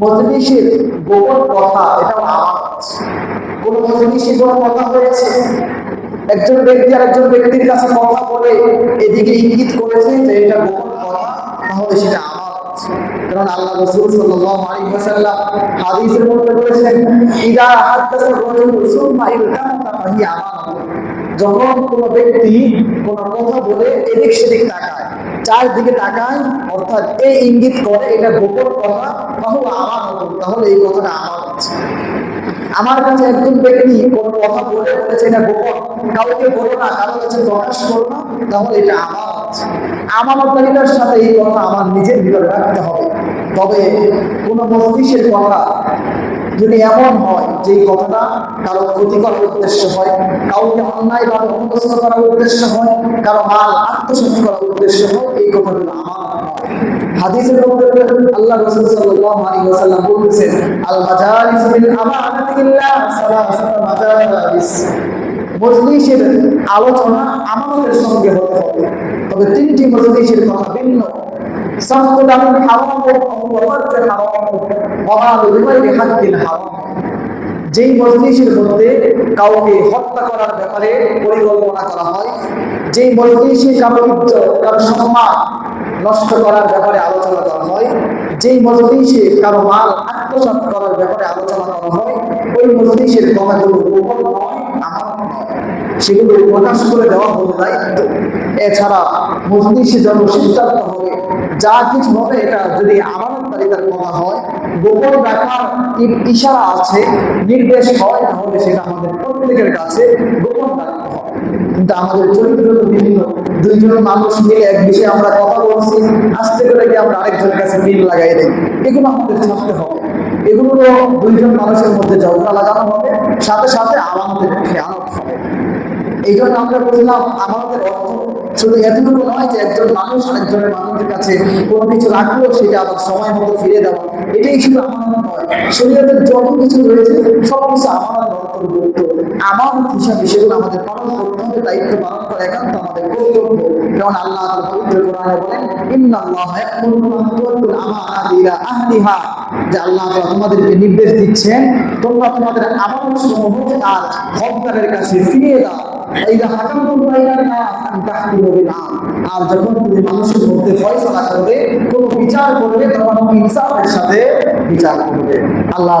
মজলিসের গোপন কথা এটা কোন মজলিসে কথা হয়েছে? একজন ব্যক্তি আর একজন ব্যক্তির কাছে কথা বলে এদিকে ইঙ্গিত করেছে যে এটা গোপন কথা, তাহলে সেটা আমানত কারণ আল্লাহ রাসূল সাল্লাল্লাহু আলাইহি ওয়াসাল্লাম হাদিসের মধ্যে বলেছেন ইদা হাদাসা রাজুল সুম্মা যখন কোনো ব্যক্তি কোনো কথা বলে এদিক সেদিক তাকায় চারদিকে তাকায়, অর্থাৎ এই ইঙ্গিত করে, এটা গোপন কথা তাহলে আমার মতো তাহলে এই কথাটা আমার হচ্ছে আমার কাছে একজন ব্যক্তি কোনো কথা বলে বলেছে, এটা গোপন। কাউকে বলো না, কারোর কাছে প্রকাশ করো না, তাহলে এটা আমার হচ্ছে আমার তালিকার সাথে এই কথা আমার নিজের ভিতরে রাখতে হবে। তবে কোনো মস্তিষ্কের কথা যদি এমন হয় যে কথাটা কারও ক্ষতি করার উদ্দেশ্য হয়, কাউকে অন্যায় বা অপদস্থ করার উদ্দেশ্য হয়, কারও মাল আত্মসাৎ করার উদ্দেশ্য হয়, এই কথাগুলো আমার আলোচনা আমানতের সঙ্গে হতে হবে। তবে তিনটি মজলিসের কথা ভিন্ন। যেই মজলিসের মধ্যে কাউকে হত্যা করার ব্যাপারে পরিকল্পনা করা হয়, যেই মজলিসে সম্মান নষ্ট করার ব্যাপারে আলোচনা করা হয়, যেই মজলিসে কারও মাল আত্মসাৎ করার ব্যাপারে আলোচনা করা হয়, ওই মজলিসের কথাগুলো সেগুলো প্রকাশ করে দেওয়া হলো দায়িত্ব। এছাড়া মজলিসে যত সিদ্ধান্ত হবে যা কিছু হবে এটা যদি আমানত তালিকার কথা হয়, গোপন রাখার ইশারা আছে, নির্দেশ হয়, তাহলে সেটা আমাদের প্রত্যেকের কাছে গোপন রাখতে হবে। কিন্তু আমাদের চরিত্র তো বিভিন্ন, দুইজন মানুষ মিলে এক বিষয়ে আমরা কথা বলছি, আস্তে করে গিয়ে আমরা আরেকজনের কাছে মিল লাগাই দিই। এগুলো আমাদের ছাড়তে হবে। এগুলো দুইজন মানুষের মধ্যে ঝগড়া লাগানো হবে, সাথে সাথে আমাদের খেয়ানত হবে। এই জন্য আমরা বললাম আমাদের অর্থ শুধু এতটুকু নয় যে একজন মানুষ আরেকজনের মানুষের কাছে কোনো কিছু রাখল সেটা আবার সময় মতো ফিরে দেওয়া। এটাই শুধু আমানত নয়। যত কিছু রয়েছে, সব কিছু হিসাবে সেগুলো আমাদের পালন করতে হবে, দায়িত্ব পালন করা একান্ত আমাদের কর্তব্য। যেমন আল্লাহ পবিত্র কোরআনে বলেন, ইন্নাল্লাহ আহলিহা। যে আল্লাহ তোমাদেরকে নির্দেশ দিচ্ছেন, তোমরা তোমাদের আমানত সমূহ তার হকদারের কাছে ফিরিয়ে দাও। ইদা হাকামতুম বাইনান নাস আন আর যখন তুমি মানুষের মধ্যে ফয়সালা করবে, কোন বিচার করবে, তখন ইনসাফের সাথে বিচার করবে। আল্লাহ